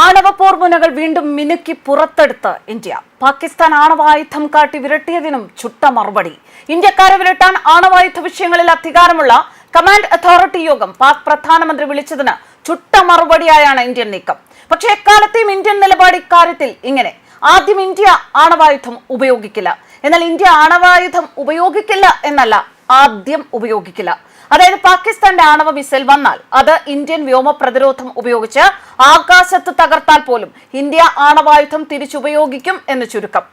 ആണവ പോർമുനകൾ വീണ്ടും മിനുക്കി പുറത്തെടുത്ത് ഇന്ത്യ. പാകിസ്ഥാൻ ആണവായുധം കാട്ടി വിരട്ടിയതിനും ചുട്ട മറുപടി. ഇന്ത്യക്കാരെ വിരട്ടാൻ ആണവായുധ വിഷയങ്ങളിൽ അധികാരമുള്ള കമാൻഡ് അതോറിറ്റി യോഗം പാക് പ്രധാനമന്ത്രി വിളിച്ചതിന് ചുട്ട മറുപടിയായാണ് ഇന്ത്യൻ നീക്കം. പക്ഷേ എക്കാലത്തെയും ഇന്ത്യൻ നിലപാട് ഇക്കാര്യത്തിൽ ഇങ്ങനെ. ആദ്യം ഇന്ത്യ ആണവായുധം ഉപയോഗിക്കില്ല. എന്നാൽ ഇന്ത്യ ആണവായുധം ഉപയോഗിക്കില്ല എന്നല്ല ആദ്യം ഉപയോഗിക്കില്ല. അതായത് പാകിസ്ഥാന്റെ ആണവ മിസൈൽ വന്നാൽ അത് ഇന്ത്യൻ വ്യോമ പ്രതിരോധം ഉപയോഗിച്ച് ആകാശത്ത് തകർത്താൽ പോലും ഇന്ത്യ ആണവായുധം തിരിച്ചുപയോഗിക്കും എന്ന് ചുരുക്കം.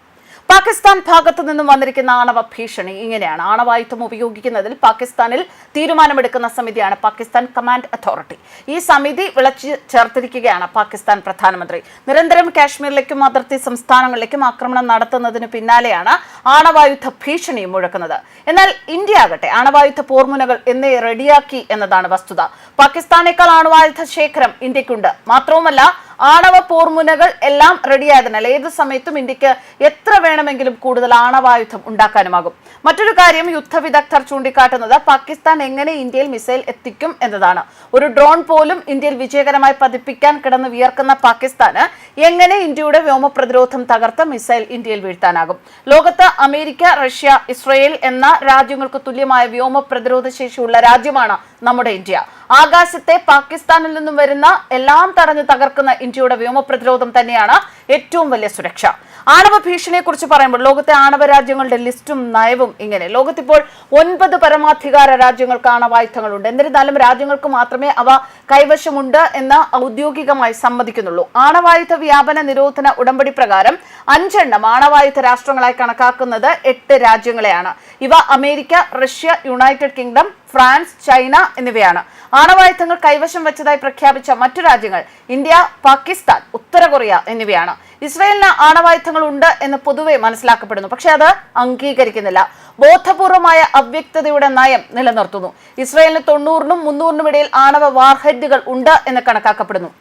പാകിസ്ഥാൻ ഭാഗത്തു നിന്നും വന്നിരിക്കുന്ന ആണവ ഭീഷണി ഇങ്ങനെയാണ്. ആണവായുധം ഉപയോഗിക്കുന്നതിൽ പാകിസ്ഥാനിൽ തീരുമാനമെടുക്കുന്ന സമിതിയാണ് പാകിസ്ഥാൻ കമാൻഡ് അതോറിറ്റി. ഈ സമിതി വിളച്ചു ചേർത്തിരിക്കുകയാണ് പാകിസ്ഥാൻ പ്രധാനമന്ത്രി. നിരന്തരം കാശ്മീരിലേക്കും അതിർത്തി സംസ്ഥാനങ്ങളിലേക്കും ആക്രമണം നടത്തുന്നതിന് പിന്നാലെയാണ് ആണവായുധ ഭീഷണിയും മുഴക്കുന്നത്. എന്നാൽ ഇന്ത്യ ആകട്ടെ ആണവായുധ പോർമുനകൾ എന്നേ റെഡിയാക്കി എന്നതാണ് വസ്തുത. പാകിസ്ഥാനേക്കാൾ ആണവായുധ ശേഖരം ഇന്ത്യക്കുണ്ട്. മാത്രവുമല്ല ആണവ പോർമുനകൾ എല്ലാം റെഡിയായതിനാൽ ഏത് സമയത്തും ഇന്ത്യയ്ക്ക് എത്ര വേണമെങ്കിലും കൂടുതൽ ആണവായുധം ഉണ്ടാക്കാനുമാകും. മറ്റൊരു കാര്യം യുദ്ധവിദഗ്ധർ ചൂണ്ടിക്കാട്ടുന്നത് പാകിസ്ഥാൻ എങ്ങനെ ഇന്ത്യയിൽ മിസൈൽ എത്തിക്കും എന്നതാണ്. ഒരു ഡ്രോൺ പോലും ഇന്ത്യയിൽ വിജയകരമായി പതിപ്പിക്കാൻ കിടന്ന് വിയർക്കുന്ന പാകിസ്ഥാന് എങ്ങനെ ഇന്ത്യയുടെ വ്യോമ പ്രതിരോധം തകർത്ത് മിസൈൽ ഇന്ത്യയിൽ വീഴ്ത്താനാകും? ലോകത്ത് അമേരിക്ക റഷ്യ ഇസ്രയേൽ എന്ന രാജ്യങ്ങൾക്ക് തുല്യമായ വ്യോമ പ്രതിരോധ ശേഷിയുള്ള രാജ്യമാണ് നമ്മുടെ ഇന്ത്യ. ആകാശത്തെ പാകിസ്ഥാനിൽ നിന്നും വരുന്ന എല്ലാം തടഞ്ഞു തകർക്കുന്ന ഇന്ത്യയുടെ വ്യോമ പ്രതിരോധം തന്നെയാണ് ഏറ്റവും വലിയ സുരക്ഷ. ആണവ ഭീഷണിയെ കുറിച്ച് പറയുമ്പോൾ ലോകത്തെ ആണവ രാജ്യങ്ങളുടെ ലിസ്റ്റും നയവും ഇങ്ങനെ. ലോകത്തിപ്പോൾ ഒൻപത് പരമാധികാര രാജ്യങ്ങൾക്ക് ആണവായുധങ്ങളുണ്ട് എന്നിരുന്നാലും രാജ്യങ്ങൾക്ക് മാത്രമേ അവ കൈവശമുണ്ട് എന്ന് ഔദ്യോഗികമായി സമ്മതിക്കുന്നുള്ളൂ. ആണവായുധ വ്യാപന നിരോധന ഉടമ്പടി പ്രകാരം അഞ്ചെണ്ണം ആണവായുധ രാഷ്ട്രങ്ങളായി കണക്കാക്കുന്നത് എട്ട് രാജ്യങ്ങളെയാണ്. ഇവ America Russia United Kingdom France China എന്നിവയാണ്. ആണവായുധങ്ങൾ കൈവശം വെച്ചതായി പ്രഖ്യാപിച്ച മറ്റു രാജ്യങ്ങൾ ഇന്ത്യ പാകിസ്ഥാൻ ഉത്തര കൊറിയ എന്നിവയാണ്. ഇസ്രയേലിന് ആണവായുധങ്ങൾ ഉണ്ട് എന്ന് പൊതുവെ മനസ്സിലാക്കപ്പെടുന്നു. പക്ഷെ അത് അംഗീകരിക്കുന്നില്ല. ബോധപൂർവമായ അവ്യക്തതയുടെ നയം നിലനിർത്തുന്നു. ഇസ്രയേലിന് തൊണ്ണൂറിനും മുന്നൂറിനും ഇടയിൽ ആണവ വാർഹെഡുകൾ ഉണ്ട് എന്ന് കണക്കാക്കപ്പെടുന്നു.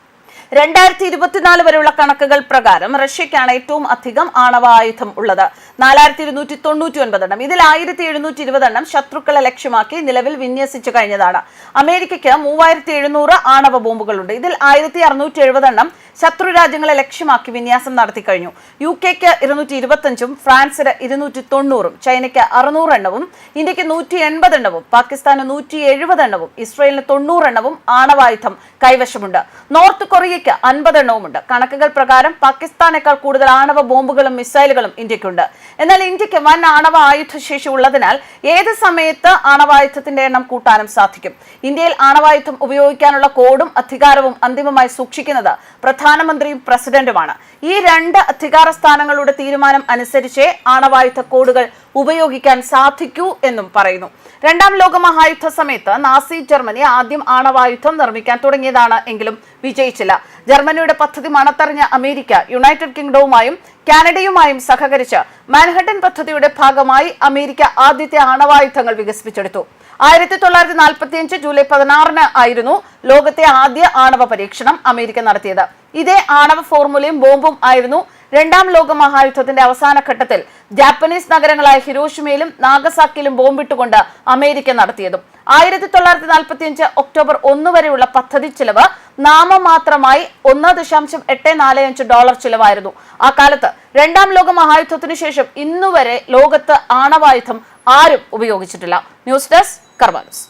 രണ്ടായിരത്തി ഇരുപത്തിനാല് വരെയുള്ള കണക്കുകൾ പ്രകാരം റഷ്യക്കാണ് ഏറ്റവും അധികം ആണവായുധം ഉള്ളത്. നാലായിരത്തി ഇരുന്നൂറ്റി തൊണ്ണൂറ്റി ഒൻപത് എണ്ണം. ഇതിൽ ആയിരത്തി എഴുന്നൂറ്റി ഇരുപത് എണ്ണം ശത്രുക്കളെ ലക്ഷ്യമാക്കി നിലവിൽ വിന്യസിച്ചു കഴിഞ്ഞതാണ്. അമേരിക്കയ്ക്ക് മൂവായിരത്തി എഴുന്നൂറ് ആണവ ബോംബുകളുണ്ട്. ഇതിൽ ആയിരത്തി അറുന്നൂറ്റി എഴുപതെണ്ണം ശത്രു രാജ്യങ്ങളെ ലക്ഷ്യമാക്കി വിന്യാസം നടത്തി കഴിഞ്ഞു. യു കെക്ക് ഇരുന്നൂറ്റി ഇരുപത്തഞ്ചും ഫ്രാൻസിന് ഇരുന്നൂറ്റി തൊണ്ണൂറും ചൈനയ്ക്ക് അറുന്നൂറ് എണ്ണവും ഇന്ത്യയ്ക്ക് നൂറ്റി എൺപത് എണ്ണവും പാകിസ്ഥാന് നൂറ്റി എഴുപത് എണ്ണവും ഇസ്രയേലിന് തൊണ്ണൂറ് എണ്ണവും ആണവായുധം കൈവശമുണ്ട്. നോർത്ത് കൊറിയയ്ക്ക് അൻപത് എണ്ണവുമുണ്ട് കണക്കുകൾ പ്രകാരം പാകിസ്ഥാനേക്കാൾ കൂടുതൽ ആണവ ബോംബുകളും മിസൈലുകളും ഇന്ത്യക്കുണ്ട് എന്നാൽ ഇന്ത്യയ്ക്ക് വൻ ആണവ ആയുധശേഷി ഉള്ളതിനാൽ ഏത് സമയത്ത് ആണവായുധത്തിന്റെ എണ്ണം കൂട്ടാനും സാധിക്കും? ഇന്ത്യയിൽ ആണവായുധം ഉപയോഗിക്കാനുള്ള കോഡും അധികാരവും അന്തിമമായി സൂക്ഷിക്കുന്നത് പ്രധാനമന്ത്രിയും പ്രസിഡന്റുമാണ്. ഈ രണ്ട് അധികാര സ്ഥാനങ്ങളുടെ തീരുമാനം അനുസരിച്ചേ ആണവായുധ കോഡുകൾ ഉപയോഗിക്കാൻ സാധിക്കൂ എന്നും പറയുന്നു. രണ്ടാം ലോക മഹായുദ്ധ സമയത്ത് നാസി ജർമ്മനി ആദ്യം ആണവായുധം നിർമ്മിക്കാൻ തുടങ്ങിയതാണ് എങ്കിലും വിജയിച്ചില്ല. ജർമ്മനിയുടെ പദ്ധതി മണത്തറിഞ്ഞ അമേരിക്ക യുണൈറ്റഡ് കിങ്ഡവുമായും കാനഡയുമായും സഹകരിച്ച് മാൻഹട്ടൻ പദ്ധതിയുടെ ഭാഗമായി അമേരിക്ക ആദ്യത്തെ ആണവായുധങ്ങൾ വികസിപ്പിച്ചെടുത്തു. ആയിരത്തി തൊള്ളായിരത്തി നാൽപ്പത്തി അഞ്ച് ജൂലൈ പതിനാറിന് ആയിരുന്നു ലോകത്തെ ആദ്യ ആണവ പരീക്ഷണം അമേരിക്ക നടത്തിയത്. ഇതേ ആണവ ഫോർമുലയും ബോംബും ആയിരുന്നു രണ്ടാം ലോക മഹായുദ്ധത്തിന്റെ അവസാന ഘട്ടത്തിൽ ജാപ്പനീസ് നഗരങ്ങളായ ഹിരോഷിമയിലും നാഗസാക്കിയിലും ബോംബിട്ടുകൊണ്ട് അമേരിക്ക നടത്തിയതും. ആയിരത്തി തൊള്ളായിരത്തി നാൽപ്പത്തി അഞ്ച് ഒക്ടോബർ ഒന്ന് വരെയുള്ള പദ്ധതി ചിലവ് നാമമാത്രമായി ഒന്ന് ദശാംശം എട്ട് നാല് അഞ്ച് ഡോളർ ചിലവായിരുന്നു. ആ കാലത്ത് രണ്ടാം ലോക മഹായുദ്ധത്തിനു ശേഷം ഇന്നുവരെ ലോകത്ത് ആണവായുധം ആരും ഉപയോഗിച്ചിട്ടില്ല. News desk Karma News.